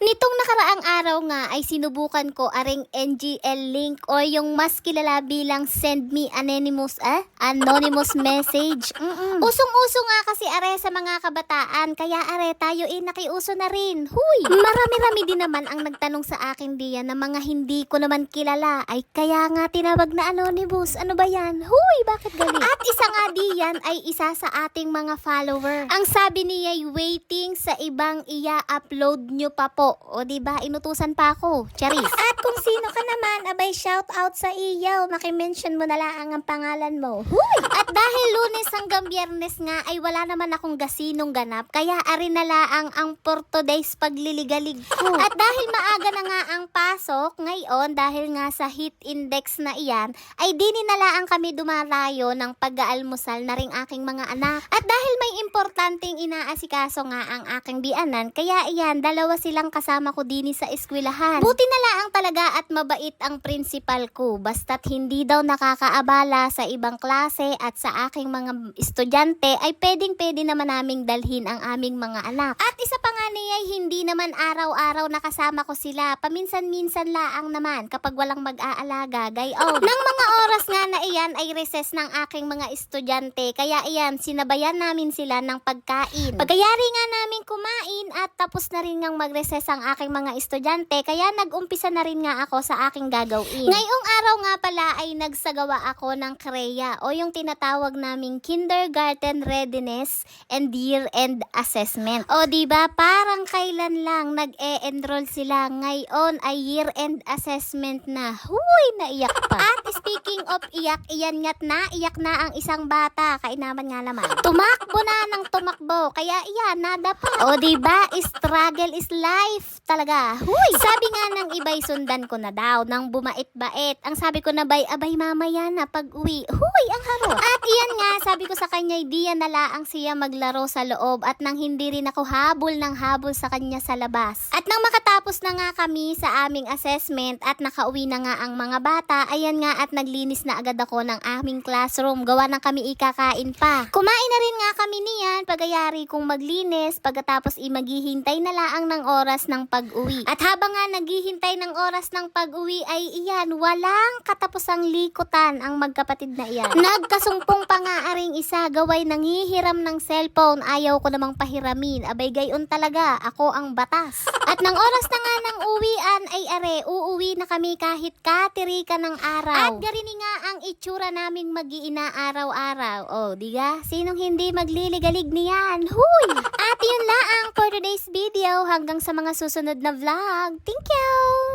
Nitong nakaraang araw nga ay sinubukan ko aring NGL link o yung mas kilala bilang send me anonymous eh? anonymous message. Mm-mm. Usong-uso nga kasi are sa mga kabataan kaya are tayo eh nakiuso na rin. Huy! Marami-rami din naman ang nagtanong sa akin diyan na mga hindi ko naman kilala ay kaya nga tinawag na anonymous. Ano ba yan? Huy! Bakit galit? At isa nga diyan ay isa sa ating mga follower. Ang sabi niya ay waiting sa ibang iya-upload nyo pa po. O di ba inutusan pa ako. Charis. At kung sino ka naman, abay shout out sa iyaw. Makimension mo na lang ang pangalan mo. Huy! At dahil lunes hanggang biyernes nga ay wala naman akong gasinong ganap. Kaya arin na laang ang for today's pagliligalig ko. At dahil maaga na nga ang pasok, ngayon dahil nga sa heat index na iyan, ay di ninalaan kami dumarayo ng pag-aalmusal na ring aking mga anak. At dahil may importanteng inaasikaso nga ang aking bianan, kaya iyan, dalawa silang kasama ko din sa eskwelahan. Buti na laang talaga at mabait ang principal ko, basta't hindi daw nakakaabala sa ibang klase at sa aking mga estudyante, ay pwedeng pwede naman naming dalhin ang aming mga anak. At isa pa nga niya, ay hindi naman araw-araw nakasama ko sila, paminsan-minsan laang naman kapag walang mag-aalaga, gayon. Nang mga oras nga na iyan ay recess ng aking mga estudyante, kaya iyan, sinabayan namin sila ng pagkain. Pagkayari nga namin kumain at tapos na rin ngang mag-recess ang aking mga estudyante, kaya nag-umpisa na rin nga ako sa aking gagawin. Ngayong araw nga pala ay nagsagawa ako ng KREA o yung tinatawag naming Kindergarten Readiness and Year-End Assessment. O di ba parang kailan lang nag-e-enroll sila ngayon ay year-end assessment na. Huy, naiyak pa. At speaking of iyak, iyan nga't na, iyak na ang isang bata. Kainaman nga naman. Tumakbo na ng tumakbo. Kaya iyan, nada pa. O di ba struggle is life wolf talaga. Huy! Sabi nga ng iba'y sundan ko na daw, nang bumait-bait. Ang sabi ko na bay, abay mamaya na pag uwi. Huy, ang haro. At iyan nga, sabi ko sa kanya, di yan nalaang siya maglaro sa loob at nang hindi rin ako habol ng habol sa kanya sa labas. At nang makatapos na nga kami sa aming assessment at nakauwi na nga ang mga bata, ayan nga at naglinis na agad ako ng aming classroom. Gawa ng kami ikakain pa. Kumain na rin nga kami niyan, pagayari kong maglinis, pagkatapos i maghihintay na laang ng oras ng pag-uwi. At habang nga naghihintay ng oras ng pag-uwi ay iyan, walang katapusang likutan ang magkapatid na iyan. Nagkasumpong pa nga aring isa, gaway nangihiram ng cellphone, ayaw ko namang pahiramin. Abay gayon talaga, ako ang batas. At ng oras na nga ng uwian ay are, uuwi na kami kahit katirika ng araw. At garini nga ang itsura naming mag-iina araw-araw. O, oh, diga? Sinong hindi magliligalig niyan? Huy! At yun laang for today's video. Hanggang sa mga susunod na vlog. Thank you!